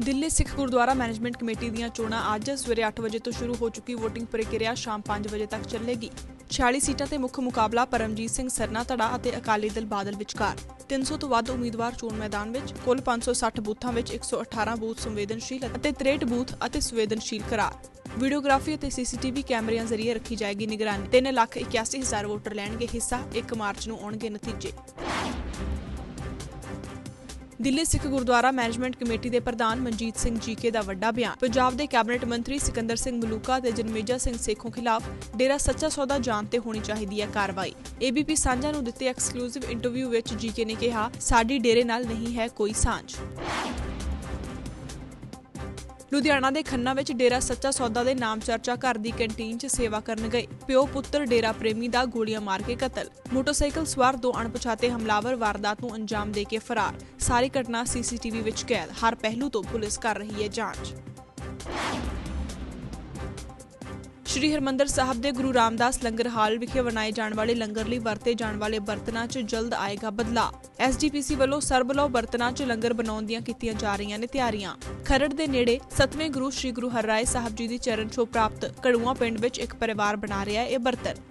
Delhi Sikh Gurdwara management committee ਦੀਆਂ ਚੋਣਾਂ ਅੱਜ ਸਵੇਰੇ 8 ਵਜੇ ਤੋਂ ਸ਼ੁਰੂ ਹੋ ਚੁੱਕੀ VOTING ਪ੍ਰਕਿਰਿਆ ਸ਼ਾਮ 5 ਵਜੇ ਤੱਕ ਚੱਲੇਗੀ। 46 ਸੀਟਾਂ ਤੇ ਮੁੱਖ ਮੁਕਾਬਲਾ ਪਰਮਜੀਤ ਸਿੰਘ ਸਰਨਾ ਧੜਾ ਅਤੇ ਅਕਾਲੀ ਦਲ ਬਾਦਲ ਵਿਚਕਾਰ। 300 ਤੋਂ ਵੱਧ ਉਮੀਦਵਾਰ ਚੋਣ ਮੈਦਾਨ ਵਿੱਚ, ਕੁੱਲ 560 ਬੂਥਾਂ ਵਿੱਚ 118 ਬੂਥ ਸੰਵੇਦਨਸ਼ੀਲ ਅਤੇ 63 ਬੂਥ ਅਤੇ ਸੰਵੇਦਨਸ਼ੀਲ ਕਰਾਰ। ਵੀਡੀਓਗ੍ਰਾਫੀ ਅਤੇ ਸੀਸੀਟੀਵੀ ਕੈਮਰਿਆਂ ਜ਼ਰੀਏ ਰੱਖੀ ਜਾਏਗੀ ਨਿਗਰਾਨੀ। 3 ਲੱਖ 81 ਹਜ਼ਾਰ ਵੋਟਰ ਲੈਣਗੇ ਹਿੱਸਾ 1 ਮਾਰਚ ਨੂੰ ਆਉਣਗੇ ਨਤੀਜੇ। ਦਿੱਲੀ ਸਿੱਖ ਗੁਰਦੁਆਰਾ ਮੈਨੇਜਮੈਂਟ ਕਮੇਟੀ ਦੇ ਪ੍ਰਧਾਨ ਮਨਜੀਤ ਸਿੰਘ ਜੀਕੇ ਦਾ ਵੱਡਾ ਬਿਆਨ। ਪੰਜਾਬ ਦੇ ਕੈਬਨਿਟ ਮੰਤਰੀ ਸਿਕੰਦਰ ਸਿੰਘ ਮਲੂਕਾ ਤੇ ਜਨਮੇਜਾ ਸਿੰਘ ਸੇਖੋਂ ਖਿਲਾਫ ਡੇਰਾ ਸੱਚਾ ਸੌਦਾ ਜਾਣ ਤੇ ਹੋਣੀ ਚਾਹੀਦੀ ਹੈ ਕਾਰਵਾਈ। ਏਬੀਪੀ ਸਾਂਝਾ ਨੂੰ ਦਿੱਤੇ ਐਕਸਕਲੂਸਿਵ ਇੰਟਰਵਿਊ ਵਿੱਚ ਜੀਕੇ ਨੇ ਕਿਹਾ, ਸਾਡੀ ਡੇਰੇ ਨਾਲ ਨਹੀਂ ਹੈ ਕੋਈ ਸਾਂਝ। ਲੁਧਿਆਣਾ ਦੇ ਖੰਨਾ ਵਿੱਚ ਡੇਰਾ ਸੱਚਾ ਸੌਦਾ ਦੇ ਨਾਮ ਚਰਚਾ ਘਰ ਦੀ ਕੈਂਟੀਨ 'ਚ ਸੇਵਾ ਕਰਨ ਗਏ। ਪਿਓ ਪੁੱਤਰ ਡੇਰਾ ਪ੍ਰੇਮੀ ਦਾ ਗੋਲੀਆਂ ਮਾਰ ਕੇ ਕਤਲ। ਮੋਟਰਸਾਈਕਲ ਸਵਾਰ ਦੋ ਅਣਪਛਾਤੇ ਹਮਲਾਵਰ ਵਾਰਦਾਤ ਨੂੰ ਅੰਜਾਮ ਦੇ ਕੇ ਫਰਾਰ। ਸਾਰੀ ਘਟਨਾ ਸੀਸੀਟੀਵੀ ਵਿੱਚ ਕੈਦ। ਹਰ ਪਹਿਲੂ ਤੋਂ ਪੁਲਿਸ ਕਰ ਰਹੀ ਹੈ ਜਾਂਚ। ਸ਼੍ਰੀ ਹਰਮੰਦਰ ਸਾਹਿਬ ਦੇ ਗੁਰੂ ਰਾਮਦਾਸ ਲੰਗਰ ਹਾਲ ਵਿਖੇ ਬਣਾਏ ਜਾਣ ਵਾਲੇ ਲੰਗਰ ਲਈ ਵਰਤੇ ਜਾਣ ਵਾਲੇ ਬਰਤਨਾਂ 'ਚ ਜਲਦ ਆਏਗਾ ਬਦਲਾਅ। ਐਸਜੀਪੀਸੀ ਵੱਲੋਂ ਸਰਬਲੋ ਬਰਤਨਾਂ 'ਚ ਲੰਗਰ ਬਣਾਉਣ ਦੀਆਂ ਕੀਤੀਆਂ ਜਾ ਰਹੀਆਂ ਨੇ ਤਿਆਰੀਆਂ। ਖਰੜ ਦੇ ਨੇੜੇ ਸਤਵੇਂ ਗੁਰੂ ਸ਼੍ਰੀ ਗੁਰੂ ਹਰਰਾਏ ਸਾਹਿਬ ਜੀ ਦੀ ਚਰਨ ਛੋਹ ਪ੍ਰਾਪਤ ਕੜੂਆ ਪਿੰਡ ਵਿੱਚ ਇੱਕ ਪਰਿਵਾਰ ਬਣਾ ਰਿਹਾ ਹੈ ਇਹ ਬਰਤਨ।